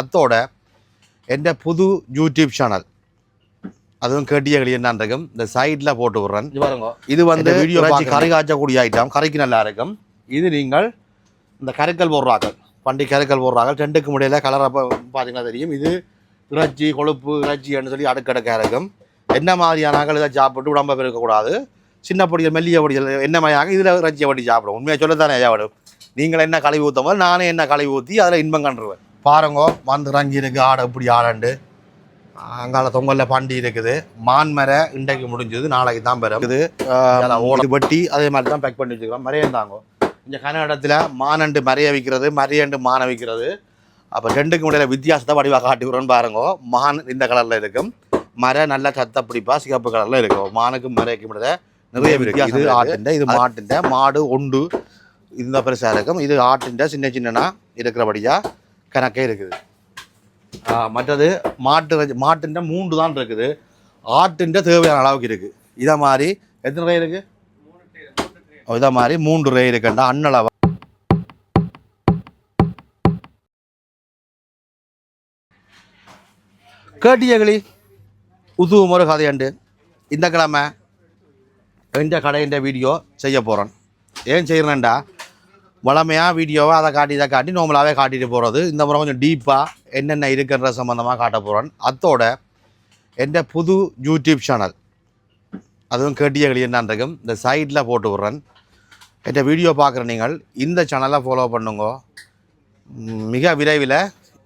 அத்தோட എൻ്റെ புது யூடியூப் சேனல் அதுவும் கேட்டிய களி என்ன இருக்கும் இந்த சைடில் போட்டு விட்றேன் இது பாருங்க இது வந்து இந்த வீடியோ video கறி காய்ச்சக்கூடிய ஐட்டம் கறிக்கு நல்லா இருக்கும் இது நீங்கள் இந்த கரைக்கல் போடுறாங்க பண்டி கரைக்கல் போடுறாங்க ரெண்டுக்கு முடியல கலரை பார்த்தீங்கன்னா தெரியும் இது இறைச்சி கொழுப்பு இறைச்சின்னு சொல்லி அடுக்கடுக்க இருக்கும் என்ன மாதிரியான ஆக்கள் இதை சாப்பிட்டு உடம்ப இருக்கக்கூடாது சின்ன பொடியல் மெல்லிய பொடியல் என்ன மாதிரியாக இதில் இறைச்சியை வட்டி சாப்பிடும் உண்மையை சொல்லத்தானே ஐயாவிடும் நீங்கள் என்ன கழுவி ஊற்றும் போது நானே என்ன கழுவி ஊற்றி அதில் இன்பம் கண்டுருவேன் பாருங்க வந்து ரங்கி இருக்கு ஆடை இப்படி ஆடண்டு. அங்கால தொங்கல்ல பாண்டி இருக்குது. மான்மர இன்றைக்கு முடிஞ்சது நாளைக்கு தான் பெறும். இது ஓடு வெட்டி அதே மாதிரி தான் பேக் பண்ணி வச்சுக்கிறோம் மறையம் தாங்க. இந்த கன்னடத்தில் மானண்டு மறைய விற்கிறது மறையண்டு மான விற்கிறது அப்போ ரெண்டுக்கு முடியல வித்தியாசத்தை வடிவாக காட்டி விடுறோன்னு பாருங்க. மான் இந்த கலரில் இருக்கும். மர நல்ல சத்த பிடிப்பா சிகப்பு கலரில் இருக்கும். மானுக்கு மறைக்கு முடியல நிறைய வித்தியாசம் இது ஆட்டுண்ட இது மாட்டுண்ட மாடு ஒண்டு இந்த பெருசாக இருக்கும். இது ஆட்டுண்ட சின்ன சின்னனா இருக்கிறபடியாக கணக்கே இருக்குது. ஆ, மற்றது மாட்டு மாட்டுன்ற மூன்று தான் இருக்குது. ஆட்டுன்ற தேவையான அளவுக்கு இருக்குது இதை மாதிரி எத்தனை ரே இருக்குது இதை மாதிரி மூன்று ரே இருக்குண்டா அன்னளவா. கேட்டியகளி உதுவும் ஒரு கதையண்டு. இந்த கிழமை எந்த கடையின்ற வீடியோ செய்ய போகிறேன் ஏன் செய்கிறேன்டா வளமையாக வீடியோவை அதை காட்டி இதை காட்டி நோமலாகவே காட்டிட்டு போகிறது இந்த முறை கொஞ்சம் டீப்பாக என்னென்ன இருக்குன்ற சம்மந்தமாக காட்ட போகிறேன் அத்தோட என் புது யூடியூப் சேனல் அதுவும் கேட்டிய கிளியன் இருக்கும் இந்த சைட்டில் போட்டு விட்றேன். என் வீடியோ பார்க்குற நீங்கள் இந்த சேனலை ஃபாலோ பண்ணுங்க. மிக விரைவில்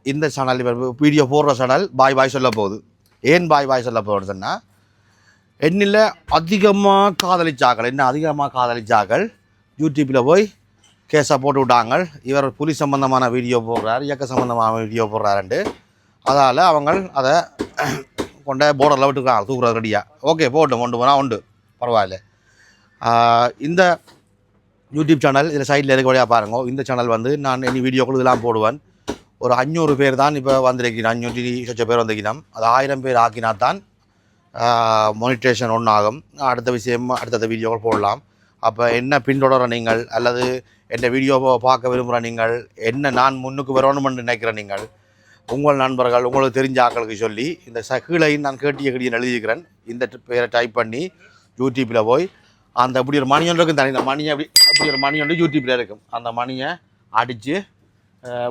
இந்த சேனல் வீடியோ போடுற சேனல் பாய் பாய் சொல்ல போகுது. ஏன் பாய் பாய் சொல்ல போகிறதுன்னா என்னில் அதிகமாக காதலிச்சாக்கள் என்ன அதிகமாக காதலிச்சாக்கள் யூடியூப்பில் போய் கேஸை போட்டு விட்டாங்க இவர் புலி சம்பந்தமான வீடியோ போடுறார் இயக்க சம்பந்தமான வீடியோ போடுறாருன்ட்டு. அதால் அவங்க அதை கொண்ட போர்டரில் விட்டுக்கலாம் தூக்குறது ரெடியாக ஓகே போட்டும் கொண்டு போனால் உண்டு. பரவாயில்ல. இந்த யூடியூப் சேனல் இதில் சைடில் இருக்க வழியாக பாருங்க. இந்த சேனல் வந்து நான் இனி வீடியோக்கள் இதெல்லாம் போடுவேன். ஒரு அஞ்சூறு பேர் தான் இப்போ வந்திருக்கிறேன். அஞ்சூற்றி சொச்ச பேர் வந்திருக்கிறோம் அது ஆயிரம் பேர் ஆக்கினா தான் மொனிட்ரேஷன் ஒன்றாகும் அடுத்த விஷயம் அடுத்தடுத்த வீடியோக்கள் போடலாம். அப்போ என்ன பின்தொடர நீங்கள்? அல்லது என் வீடியோவை பார்க்க விரும்புகிற நீங்கள்? என்ன நான் முன்னுக்கு வரணும்னு நினைக்கிற நீங்கள்? உங்கள் நண்பர்கள் உங்களுக்கு தெரிஞ்ச ஆட்களுக்கு சொல்லி இந்த சகிலையும் நான் கேட்டிய கடியை எழுதிக்கிறேன் இந்த பேரை டைப் பண்ணி யூடியூப்பில் போய் அந்த அப்படி ஒரு மணி ஒன்று இருக்கும் தனி இந்த மணியை அப்படி அப்படி ஒரு மணி ஒன்று யூடியூப்பில் இருக்கும். அந்த மணியை அடித்து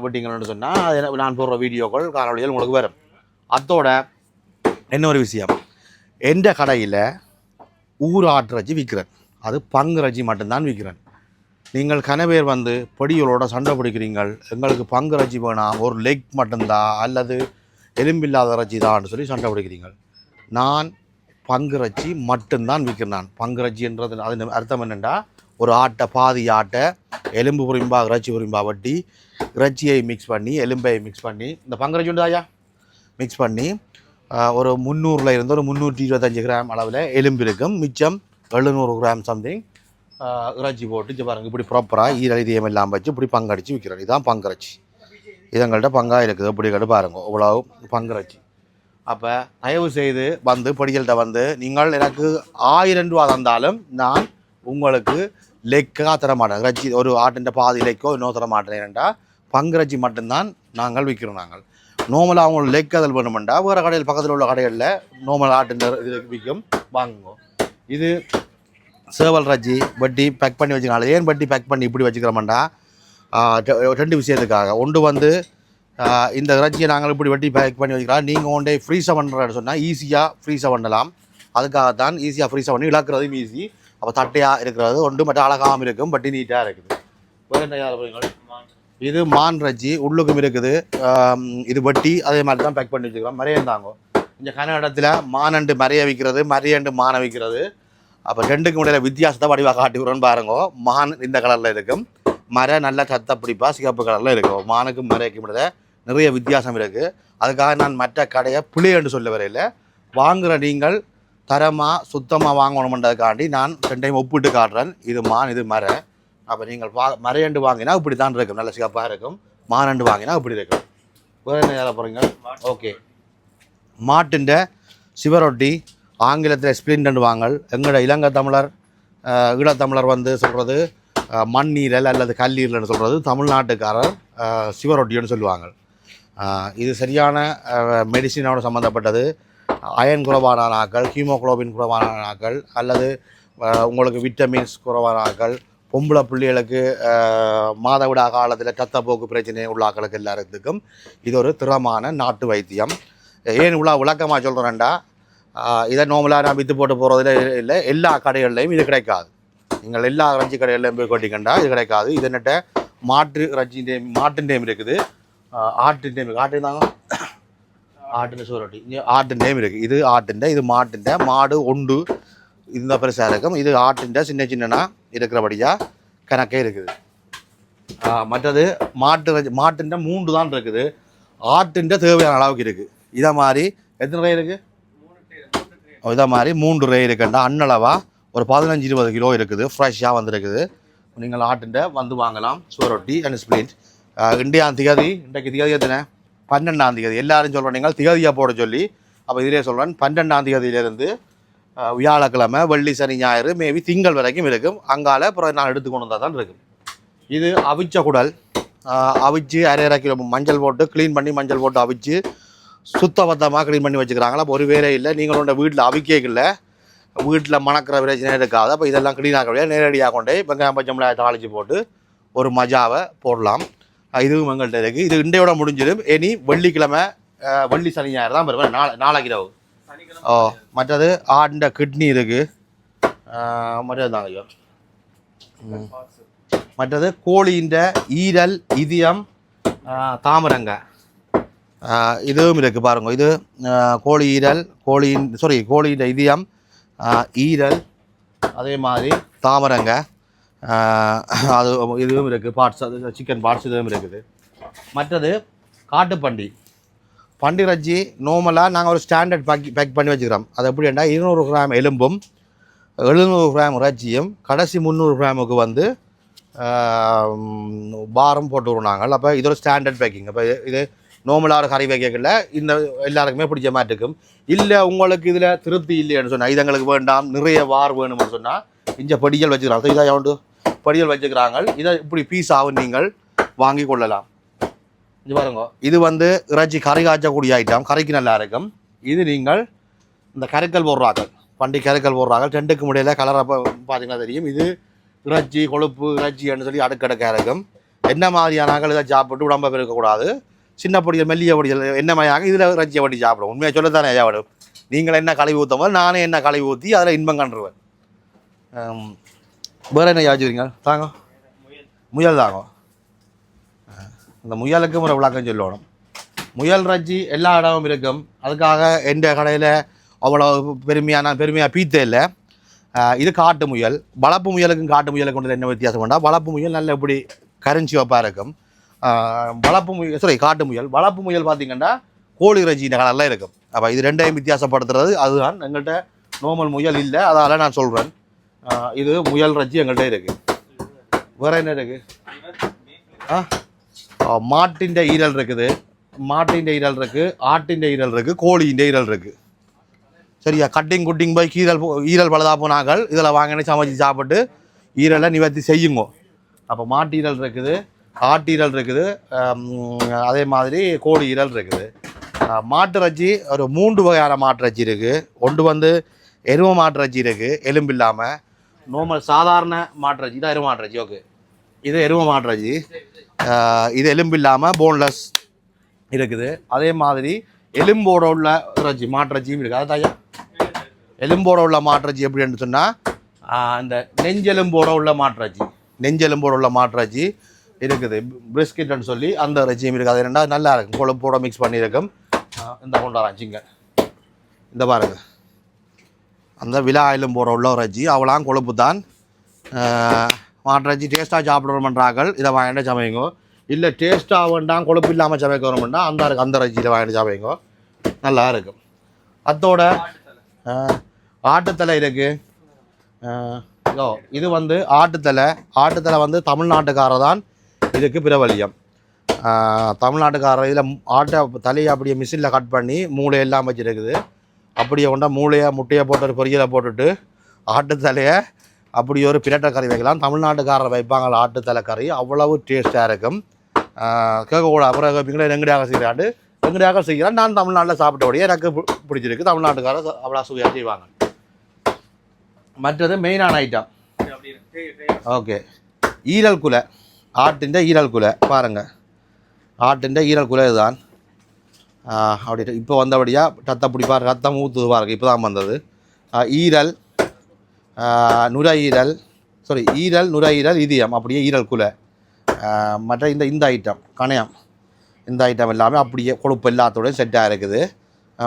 விட்டிங்கன்னு சொன்னால் அது நான் போடுற வீடியோக்கள் காணொலிகள் உங்களுக்கு வரும். அதோட என்ன ஒரு விஷயம். எந்த கடையில் ஊர் வச்சு விற்கிறேன் அது பங்கு ரஜி மட்டும்தான் விற்கிறேன் நீங்கள் கனவேர் வந்து பொடிகளோட சண்டை பிடிக்கிறீங்கள் எங்களுக்கு பங்கு ரஜி வேணாம் ஒரு லெக் மட்டும்தான் அல்லது எலும்பில்லாத ரஜி தான் சொல்லி சண்டை பிடிக்கிறீங்கள். நான் பங்கு ரஜி மட்டும்தான் விற்கிறேன் நான். பங்குறச்சின்றது அது அர்த்தம் என்னென்னா ஒரு ஆட்டை பாதி ஆட்டை எலும்பு புரிம்பா இறைச்சி புரிம்பா வட்டி இறைச்சியை மிக்ஸ் பண்ணி எலும்பை மிக்ஸ் பண்ணி இந்த பங்கு உண்டு ஐயா? மிக்ஸ் பண்ணி ஒரு முந்நூறில் இருந்து ஒரு முந்நூற்றி இருபத்தஞ்சி கிராம் அளவில் எலும்பு இருக்கும். மிச்சம் எழுநூறு கிராம் சம்திங் இறைச்சி போட்டு இங்க பாருங்க இப்படி ப்ராப்பராக ஈரல் இதயம் எல்லாம் வச்சு இப்படி பங்கடிச்சு விற்கிறாங்க இதுதான் பங்கரைச்சி இதங்கள்கிட்ட பங்காக இருக்குது இப்படி கட்டு பாருங்க இவ்வளோ பங்கரைச்சி அப்போ தயவு செய்து வந்து படிகள்கிட்ட வந்து நீங்கள் எனக்கு ஆயிரம் ரூபா தந்தாலும் நான் உங்களுக்கு லெக்காக தர மாட்டேன் இறைச்சி ஒரு ஆட்டின் பாதி லெக்கோ இன்னும் தர மாட்டேன் பங்கரைச்சி மட்டும்தான் நாங்கள் விற்கிறோம் நாங்கள் நோமலாக அவங்க லெக் அதில் வேணுமெண்டா வேறு கடையில் பக்கத்தில் உள்ள கடைகளில் நோமல் ஆட்டின் இது விற்கும் வாங்குங்க இது சேவல் ரஜ்ஜி வட்டி பேக் பண்ணி வச்சுக்கலாம் ஏன் வட்டி பேக் பண்ணி இப்படி வச்சுக்கிறோம்டா? ரெண்டு விஷயத்துக்காக. ஒன்று வந்து இந்த இறைச்சியை நாங்கள் இப்படி வட்டி பேக் பண்ணி வச்சுக்கலாம் நீங்கள் ஒன்றே ஃப்ரீஸாக பண்ணுறேன்னு சொன்னால் ஈஸியாக ஃப்ரீஸாக பண்ணலாம். அதுக்காகத்தான் ஈஸியாக ஃப்ரீஸாக பண்ணி இழக்கிறதும் ஈஸி அப்போ தட்டையாக இருக்கிறது ஒன்று மட்டும் அழகாகவும் இருக்கும் பட்டி நீட்டாக இருக்குது. வேறு என்ன இது மான் ரஜ்ஜி உள்ளுக்கும் இருக்குது. இது வட்டி அதே மாதிரி தான் பேக் பண்ணி வச்சுக்கிறோம். மறையம் தாங்க. இந்த கன்னடத்தில் மானண்டு மறைய விற்கிறது மறையண்டு மானை விற்கிறது அப்போ ரெண்டுக்கு முடியல வித்தியாசத்தை வடிவாக காட்டி விடுறோன்னு பாருங்க. மான் இந்த கலரில் இருக்கும். மர நல்ல சத்த பிடிப்பா சிகப்பு கலரில் இருக்கும். மானுக்கும் மறைக்கும் முடியல நிறைய வித்தியாசம் இருக்குது அதுக்காக நான் மற்ற கடையை பிள்ளைன்னு சொல்ல வரையில் வாங்குகிற நீங்கள் தரமாக சுத்தமாக வாங்கணுமென்றதுக்காண்டி நான் ரெண்டையும் ஒப்பிட்டு காட்டுறேன். இது மான் இது மர. அப்போ நீங்கள் வா மரையண்டு வாங்கினா இப்படி தான் இருக்கும். நல்ல சிகப்பாக இருக்கும். மானண்டு வாங்கினா இப்படி இருக்கும். வேறு என்ன போகிறீங்க ஓகே மாட்டுண்ட சிவரொட்டி ஆங்கிலத்தில் எக்ஸ்பிளைன் வாங்கல். எங்களோட இலங்கை தமிழர் ஈழத்தமிழர் வந்து சொல்கிறது மண்ணீரல் அல்லது கல்லீரல்னு சொல்கிறது தமிழ்நாட்டுக்காரர் சிவரொட்டின்னு சொல்லுவாங்க இது சரியான மெடிசினோட சம்மந்தப்பட்டது அயன் குறைவான ஆக்கள் ஹீமோகுளோபின் குறைவான நாக்கள் அல்லது உங்களுக்கு விட்டமின்ஸ் குறைவான நாக்கள் பொம்பளை பிள்ளைகளுக்கு மாதவிடா காலத்தில் தத்தப்போக்கு பிரச்சனை உள்ள ஆக்களுக்கு எல்லாத்துக்கும் இது ஒரு திறமான நாட்டு வைத்தியம். ஏன் இவ்வளோ விளக்கமாக சொல்கிறேன்டா இதை நார்மலாக நான் விற்று போட்டு போகிறதுல இல்லை எல்லா கடைகள்லையும் இது கிடைக்காது. நீங்கள் எல்லா இறைச்சி கடைகள்லையும் போய் கொட்டிக்கண்டா இது கிடைக்காது. இது என்னட்ட மாட்டு இறைச்சி டேம் மாட்டின் டேம் இருக்குது. ஆட்டு டேம் ஆட்டு தாங்க ஆட்டுன்னு சூரட்டி இங்கே ஆட்டின் டேம் இருக்குது இது ஆட்டுண்ட இது மாட்டுண்ட மாடு ஒண்டு இந்த பெருசாக இருக்கும். இது ஆட்டுண்ட சின்ன சின்னனா இருக்கிறபடியாக கணக்கே இருக்குது. மற்றது மாட்டு மாட்டுண்ட மூன்று தான் இருக்குது. ஆட்டுண்ட தேவையான அளவுக்கு இருக்குது இதை மாதிரி எத்தனை இருக்குது இதை மாதிரி மூன்று ரே இருக்குண்டா. அன்னளவா ஒரு பதினஞ்சு இருபது கிலோ இருக்குது. ஃப்ரெஷ்ஷாக வந்திருக்குது. நீங்கள் ஆட்டுண்ட வந்து வாங்கலாம். சுவரொட்டி அண்ட் ஸ்பிளிட் இண்டியா திகதி இன்றைக்கு திகதி எத்தனை? பன்னெண்டாம் திகதி. எல்லாரும் சொல்கிறேன் நீங்கள் திகதியாக போட சொல்லி அப்போ இதிலே சொல்கிறேன் பன்னெண்டாம் திகதியிலேருந்து வியாழக்கிழமை வெள்ளி சனி ஞாயிறு மேபி திங்கள் வரைக்கும் இருக்கும். அங்கால அப்புறம் நான் எடுத்து கொண்டு வந்தால் தான் இருக்கும். இது அவிச்ச குடல். அவிச்சு அரை அரை கிலோ மஞ்சள் போட்டு க்ளீன் பண்ணி மஞ்சள் போட்டு அவிச்சு சுத்தபத்தமாக க்ளீன் பண்ணி வச்சுக்கிறாங்களா? அப்போ ஒரு வேலை இல்லை. நீங்களோட வீட்டில் அவிக்கல வீட்டில் மணக்கிற பிரச்சனை இருக்காது அப்போ இதெல்லாம் க்ளீன் ஆக்க நேரடியாக கொண்டு வெங்காயம் பச்சை தாளித்து போட்டு ஒரு மஜாவை போடலாம். இதுவும் எங்கள்கிட்ட இருக்குது இது இண்டையோட முடிஞ்சிடும். இனி வெள்ளிக்கிழமை வெள்ளி சனி ஞாயிறு தான் வருவேன். நாளை நாளைக்கு இரவு. ஓ மற்றது ஆண்ட கிட்னி இருக்குது மற்றது தாங்க ஐயோ. மற்றது கோழியின் ஈரல் இதயம் தாமரங்க. இதுவும் இருக்குது பாருங்கள் இது கோழி ஈரல் கோழியின் சாரி கோழியின் இதயம் ஈரல் அதே மாதிரி தாமரங்க அது இதுவும் இருக்குது பார்ட்ஸ் அது சிக்கன் பார்ட்ஸ் இதுவும் இருக்குது. மற்றது காட்டுப்பண்டி. பண்டி ரஜ்ஜி நார்மலாக நாங்கள் ஒரு ஸ்டாண்டர்ட் பேக் பேக் பண்ணி வச்சுக்கிறோம். அது எப்படின்னா இருநூறு கிராம் எலும்பும் எழுநூறு கிராம் ரஜ்ஜியும் கடைசி முந்நூறு கிராமுக்கு வந்து பாரம் போட்டு விடுறாங்க அப்போ இது ஒரு ஸ்டாண்டர்ட் பேக்கிங் அப்போ இது நார்மலாக கறி வைக்கல இந்த எல்லாருக்குமே பிடிச்ச மாதிரி இருக்கும். இல்லை உங்களுக்கு இதில் திருப்தி இல்லைன்னு சொன்னால் இது எங்களுக்கு வேண்டாம் நிறைய வார் வேணும்னு சொன்னால் இங்கே படிகள் வச்சுக்கிறாங்க. இதாக உண்டு. படிகள் வச்சுக்கிறாங்க. இதை இப்படி பீஸாகவும் ஆகும் நீங்கள் வாங்கி கொள்ளலாம். இது பாருங்க. இது வந்து இறைச்சி கறி காய்ச்சக்கூடிய ஐட்டம் கறிக்கு நல்லா இருக்கும். இது நீங்கள் இந்த கரைக்கல் போடுறாங்க. பண்டி கரைக்கல் போடுறாங்க. ரெண்டுக்கு முடியல கலரை பார்த்தீங்கன்னா தெரியும். இது இறைச்சி கொழுப்பு இறைச்சின்னு சொல்லி அடுக்கடுக்காக இருக்கும். என்ன மாதிரியானாக்கள் இதை சாப்பிட்டு உடம்பை பெருக்கக்கூடாது? சின்ன பொடிகள் மெல்லிய பொடிகள் என்ன மாதிரியாக இதில் இறைச்சியை வட்டி சாப்பிடும். உண்மையை சொல்லத்தானே ஐயாவிடும் நீங்கள் என்ன கழுவி ஊற்றும் போது நானே என்ன கழுவி ஊற்றி அதில் இன்பம் கண்டுருவேன் வேறு என்ன யாச்சுறீங்க தாங்க. முயல் தாங்க. இந்த முயலுக்கும் ஒரு விளக்கம் சொல்லணும். முயல் இறைச்சி எல்லா இடமும் இருக்கும். அதுக்காக எந்த கடையில் அவ்வளோ பெருமையான பெருமையாக பீத்தே இல்லை. இது காட்டு முயல். வளர்ப்பு முயலுக்கும் காட்டு முயலுக்கு உள்ள என்ன வித்தியாசம் கொண்டா வளர்ப்பு முயல் நல்ல இப்படி கரஞ்சிவப்பாக இருக்கும். வளர்ப்பு முயல் சாரி காட்டு முயல். வளர்ப்பு முயல் பார்த்தீங்கன்னா கோழி ரஜின கலர்லாம் இருக்கும். அப்போ இது ரெண்டையும் வித்தியாசப்படுத்துறது. அதுதான் எங்கள்கிட்ட நோமல் முயல் இல்லை. அதால் நான் சொல்கிறேன் இது முயல் இறைச்சி எங்கள்கிட்ட இருக்குது வேறு என்ன இருக்குது ஆ? மாட்டின் ஈரல் இருக்குது. மாட்டின் ஈரல் இருக்குது ஆட்டின் ஈரல் இருக்குது கோழியின் ஈரல் இருக்குது சரியா? கட்டிங் குட்டிங் போய் கீரல் போ- ஈரல் பழுதா போனாங்கள் இதில் வாங்கினு சமைச்சு சாப்பிட்டு ஈரலை நிவர்த்தி செய்யுங்க. அப்போ மாட்டு ஈரல் இருக்குது. ஆட்டீரல் இருக்குது அதே மாதிரி கோழி ஈரல் இருக்குது. மாட்டுறச்சி ஒரு மூன்று வகையான மாட்டுறச்சி இருக்குது ஒன்று வந்து எரும மாட்டுறச்சி இருக்குது எலும்பு இல்லாமல் நார்மல் சாதாரண மாட்டுறச்சி தான் எரும மாட்டுறச்சி ஓகே இது எரும மாட்டுறச்சி இது எலும்பு இல்லாமல் போன்லெஸ் இருக்குது. அதே மாதிரி எலும்போட உள்ள இறைச்சி மாட்டுறச்சியும் இருக்குது அது தாயா? எலும்போட உள்ள மாட்டுறச்சி எப்படின்னு சொன்னால் இந்த நெஞ்செலும்போட உள்ள மாட்டுறச்சி நெஞ்செலும்போட உள்ள மாட்டுறச்சி இருக்குது. பிரிஸ்கெட்னு சொல்லி அந்த இறைச்சியும் இருக்குது. அது ரெண்டா நல்லா இருக்கும். கொழுப்போட மிக்ஸ் பண்ணியிருக்கும். இந்த கொண்டாடுறான் சிங்க இந்த பாருங்க. அந்த விழா போகிற உள்ள இறைச்சி அவளாம் கொழுப்பு தான் மாட்டிறைச்சி டேஸ்ட்டாக சாப்பிடணுமன்றார்கள் இதை வாங்கிட்டு சமைங்க இல்லை டேஸ்ட்டாக வேண்டாம் கொழுப்பு இல்லாமல் சமைக்க வரணும்னா அந்த இருக்கு. அந்த இறைச்சியில் வாங்கிட்டு சமைங்க நல்லா இருக்கும். அதோட ஆட்டுத்தலை இருக்குது இதோ இது வந்து ஆட்டுத்தலை. ஆட்டுத்தலை வந்து தமிழ்நாட்டுக்காரர் தான் இதுக்கு பிரபலியம். தமிழ்நாட்டுக்காரர் இதில் ஆட்டை தலையை அப்படியே மிஷினில் கட் பண்ணி மூளையெல்லாம் வச்சுருக்குது. அப்படியே கொண்டா மூளையை முட்டையை போட்டு ஒரு பொரியலை போட்டுட்டு ஆட்டுத்தலையை அப்படி ஒரு பிரட்டை கறி வைக்கலாம். தமிழ்நாட்டுக்காரர் வைப்பாங்க ஆட்டுத்தலை கறி. அவ்வளவு டேஸ்ட்டாக இருக்கும். கேட்கக்கூடாது. அப்புறம் கேட்பீங்களா எங்கடியாக செய்கிறாண்டு? எங்கடியாக செய்கிறேன்? நான் தமிழ்நாட்டில் சாப்பிட்டபடியே எனக்கு பிடிச்சிருக்கு. தமிழ்நாட்டுக்காரர் அவ்வளோ சுவையாக செய்வாங்க. மற்றது மெயினான ஐட்டம் ஓகே ஈரல் குலை. ஆட்டின் ஈரல் குலை பாருங்கள் ஆட்டின் ஈரல் குலை இதுதான். அப்படி இப்போ வந்தபடியாக ரத்தம் பிடிப்பார் ரத்தம் ஊற்றுது பாருங்க இப்போ தான் வந்தது ஈரல் நுரையீரல் சாரி ஈரல் நுரையீரல் இதயம் அப்படியே ஈரல் குலை. மற்ற இந்த இந்த ஐட்டம் கணையம் இந்த ஐட்டம் எல்லாமே அப்படியே கொழுப்பு எல்லாத்தோடையும் செட்டாக இருக்குது.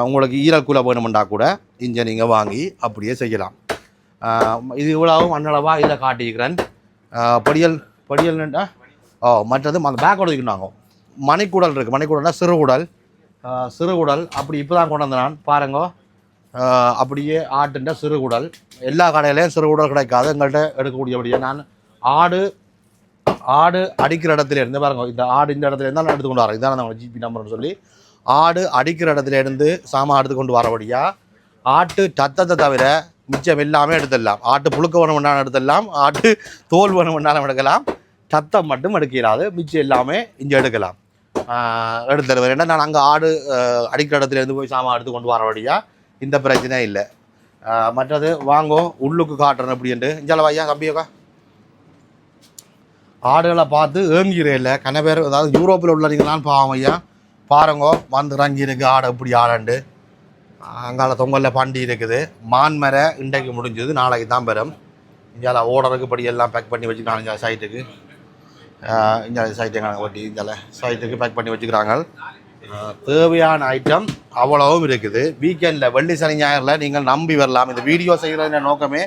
உங்களுக்கு ஈரல் குலை வேணுமெண்டா கூட இங்கே நீங்கள் வாங்கி அப்படியே செய்யலாம். இது இவ்வளவும் அன்னளவாக இதில் காட்டியிருக்கிறேன். படியல் படியல்னா ஓ மற்றது அந்த பேக் ஒதுக்கினாங்க மணிக்கூடல் இருக்குது மணிக்கூடல்னா சிறுகுடல் ஆ, சிறுகுடல் அப்படி இப்போ தான் கொண்டு வந்தேன் நான் பாருங்க அப்படியே ஆட்டுன்ற சிறுகுடல் எல்லா கடையிலையும் சிறுகுடல் கிடைக்காது. எங்கள்கிட்ட எடுக்கக்கூடியபடியே நான் ஆடு ஆடு அடிக்கிற இடத்துல இருந்து பாருங்க. இந்த ஆடு இந்த இடத்துல இருந்தால் நான் எடுத்து கொண்டு வரேன். இதான் நம்ம ஜிபி நம்பர்னு சொல்லி. ஆடு அடிக்கிற இடத்துல இருந்து சாமான் எடுத்துக்கொண்டு வரபடியா ஆட்டு சத்தத்தை தவிர மிச்சம் எல்லாமே எடுத்துடலாம். ஆட்டு புழுக்க வேணும் வேணாலும் எடுத்துடலாம். ஆட்டு தோல் வேணும் வேணாலும் எடுக்கலாம். சத்தம் மட்டும் எடுக்கிறாது மிச்சம் எல்லாமே இங்கே எடுக்கலாம். எடுத்து தருவேன் ஏன்னா நான் அங்கே ஆடு அடிக்கிற இடத்துல இருந்து போய் சாமான் எடுத்து கொண்டு வர வழியாக இந்த பிரச்சனை இல்லை. மற்றது வாங்கோ உள்ளுக்கு காட்டுறேன் அப்படின்ட்டு. இஞ்சால ஐயா கம்பியோக்கா ஆடுகளை பார்த்து ஏங்குகிறே இல்லை. கன பேர் அதாவது யூரோப்பில் உள்ளவங்களாம் பாவம் ஐயா. பாருங்கோ வந்து இறங்கி இருக்கு ஆடு இப்படி ஆடண்டு அங்கால தொங்கலில் பாண்டி இருக்குது. மான்மரை இன்றைக்கு முடிஞ்சது நாளைக்கு தான் பெறும். இந்தியாவில் ஓடருக்கு படி எல்லாம் பேக் பண்ணி வச்சுக்கிறாங்க இந்த சைட்டுக்கு இங்கே சைட்டு ஒட்டி இந்தியாவில் சைட்டுக்கு பேக் பண்ணி வச்சுக்கிறாங்க. தேவையான ஐட்டம் அவ்வளவும் இருக்குது. வீக்கெண்டில் வெள்ளி சனி ஞாயிறில் நீங்கள் நம்பி வரலாம். இந்த வீடியோ செய்கிற நோக்கமே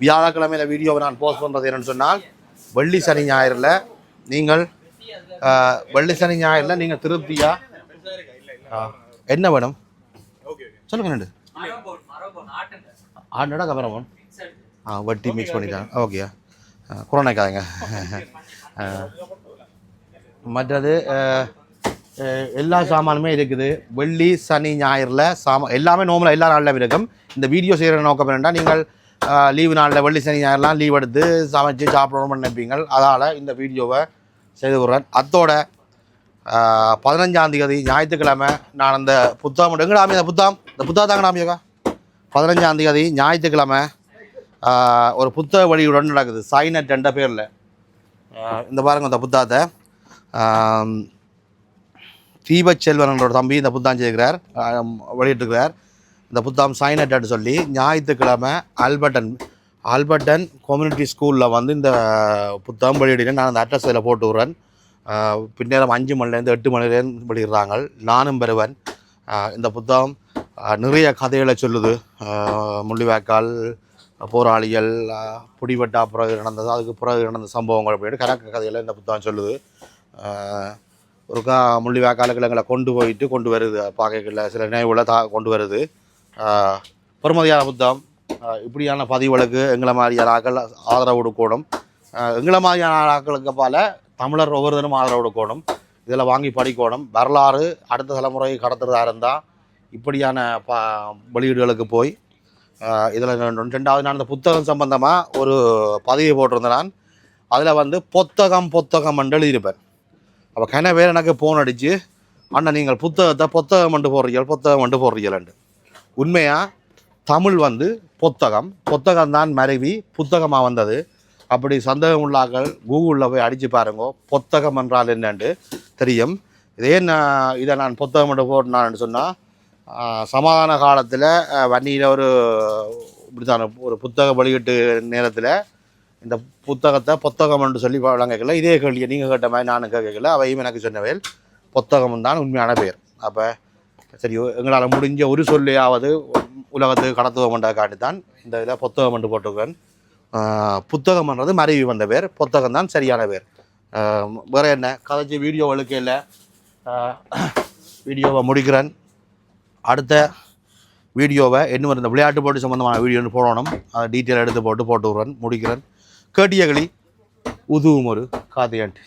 வியாழக்கிழமையில் வீடியோவை நான் போஸ்ட் பண்ணுறது என்னன்னு சொன்னால் வெள்ளி சனி ஞாயிறில் நீங்கள் வெள்ளி சனி ஞாயிறில் நீங்கள் திருப்தியாக என்ன வேணும்? சொல்லுங்க நண்டு. ஆண்டடா கபரமோன் ஆ வட்டி மிக்ஸ் பண்ணிட்டாங்க ஓகே கொரோனாக்காதங்க மற்றது எல்லா சாமானுமே இருக்குது. வெள்ளி சனி ஞாயிறில் சாமா எல்லாமே நோம்பில் எல்லா நாளிலும் இருக்கும். இந்த வீடியோ செய்கிற நோக்கம் என்னென்னா நீங்கள் லீவு நாளில் வெள்ளி சனி ஞாயிறுலாம் லீவ் எடுத்து சமைச்சு சாப்பிடணும்னு நினைப்பீங்க அதால் இந்த வீடியோவை செய்து விட்றேன் அத்தோட பதினஞ்சாம் தேதி ஞாயிற்றுக்கிழமை நான் அந்த புத்தகம் எங்கடாமி அந்த புத்தகம்? இந்த புத்தகம் தாங்க நாமியோக்கா பதினஞ்சாம் தேதி ஞாயிற்றுக்கிழமை ஒரு புத்தக வழியுடன் நடக்குது. சைனட் என்ற பேரில். இந்த பாருங்க இந்த புத்தகத்தை. ஆம், தம்பி இந்த புத்தகம் செய்கிறார் வெளியிட்டிருக்கிறார். இந்த புத்தகம் சைனட் சொல்லி ஞாயிற்றுக்கிழமை ஆல்பர்டன் ஆல்பர்டன் கம்யூனிட்டி ஸ்கூலில் வந்து இந்த புத்தகம் வெளியிடுறேன். நான் அந்த அட்ரஸ் இதில் போட்டு விட்றேன். பின்னேரம் அஞ்சு மணிலேருந்து எட்டு மணிலேருந்து வெளியிடுறாங்க. நானும் பெறுவன். இந்த புத்தகம் நிறைய கதைகளை சொல்லுது. முள்ளிவாய்க்கால் போராளிகள் புடிவட்டா பிறகு நடந்தது அதுக்கு பிறகு நடந்த சம்பவங்கள் அப்படின்னு கணக்கு கதைகளை இந்த புத்தகம் சொல்லுது. ஒருக்கா முள்ளிவாய்க்காலுக்கு எங்களை கொண்டு போயிட்டு கொண்டு வருது. பார்க்கல சில நினைவுகளை தா கொண்டு வருது. பெருமதியான புத்தகம். இப்படியான பதிவுகளுக்கு எங்களை மாதிரியான ஆக்கள் ஆதரவு கொடுக்கணும். எங்களை மாதிரியான ஆட்களுக்கு பல தமிழர் ஒவ்வொருத்தரும் ஆதரவு கொடுக்கணும். இதில் வாங்கி படிக்கணும். வரலாறு அடுத்த தலைமுறை கடத்துறதா இருந்தால் இப்படியான ப வெளியீடுகளுக்கு போய் இதில் ரெண்டாவது நான் இந்த புத்தகம் சம்பந்தமாக ஒரு பதிவு போட்டிருந்தேன் நான். அதில் வந்து புத்தகம் புத்தகம் என்று எழுதியிருப்பேன் அப்போ கன பேர் எனக்கு ஃபோன் அடித்து அண்ணன் நீங்கள் புத்தகத்தை புத்தகம் மண்டு போடுறீர்கள் புத்தகம் மண்டு போடுறீங்கள்ண்டு உண்மையாக தமிழ் வந்து புத்தகம் புத்தகம் தான் மறைவி புத்தகமாக வந்தது. அப்படி சந்தேகம் உள்ளாக்கள் கூகுளில் போய் அடித்து பாருங்க புத்தகம் என்றால் என்னென்று தெரியும். இதே நான் இதை நான் புத்தகம் மட்டும் போட்டினான்னு சொன்னால் சமாதான காலத்தில் வன்னியில் ஒரு இப்படித்தான ஒரு புத்தக வெளியீட்டு நேரத்தில் இந்த புத்தகத்தை புத்தகம் என்று சொல்லி வழங்கல இதே கேள்வியை நீங்கள் கேட்ட மாதிரி நானும் கேட்கல. அவையும் எனக்கு சொன்னவையில் புத்தகம் தான் உண்மையான பேர் அப்போ சரி எங்களால் முடிஞ்ச ஒரு சொல்லையாவது உலகத்துக்கு கடத்துவோம் காட்டி தான் இந்த இதில் புத்தகம் என்று போட்டிருக்கேன் புத்தகம்ன்றது மறைவி வந்த பேர் புத்தகம் தான் சரியான பேர் வேறு என்ன? கதைச்சி வீடியோ இல்லை வீடியோவை முடிக்கிறேன். அடுத்த வீடியோவை இன்னும் இந்த விளையாட்டு போட்டி சம்மந்தமான வீடியோன்னு போடணும். அதை டீட்டெயில் எடுத்து போட்டு போட்டு விட்றேன். முடிக்கிறேன். கேட்டியகளி உதுவும் ஒரு காதையாண்டு.